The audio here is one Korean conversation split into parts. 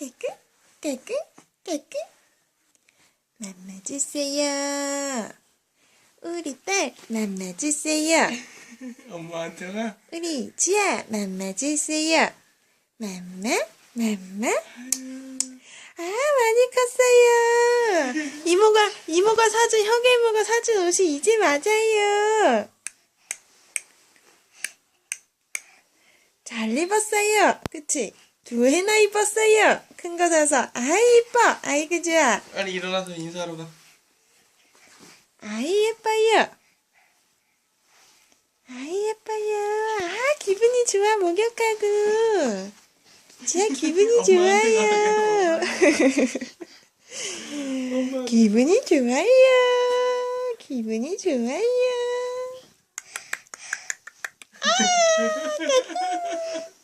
까꿍, 까꿍. 맘마주세요. 우리 딸, 맘마주세요. 엄마한테 가. 우리 지아, 맘마주세요. 맘마, 맘마. 아, 많이 컸어요. 이모가, 이모가 사준, 혁이 이모가 사준 옷이 이제 맞아요. 잘 입었어요. 그치? 두 해나 입었어요. 큰 거 사서. 아이, 이뻐. 아이고, 좋아. 빨리 일어나서 인사하러 가. 아이, 예뻐요. 아이, 예뻐요. 아, 기분이 좋아, 목욕하고. 지아, 기분이 좋아요. 기분이 좋아요. 기분이 좋아요. 아,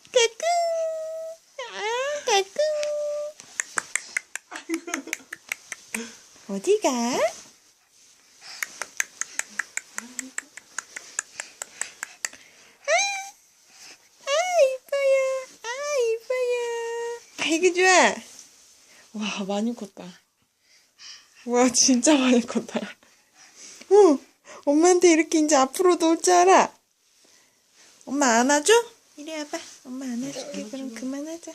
어디가? 아, 이뻐요. 아, 이뻐요. 아이고, 좋아. 와, 많이 컸다. 와, 진짜 많이 컸다. 어, 엄마한테 이렇게 이제 앞으로도 올 줄 알아. 엄마 안아줘? 이리 와봐. 엄마 안아줄게. 그럼 그만하자.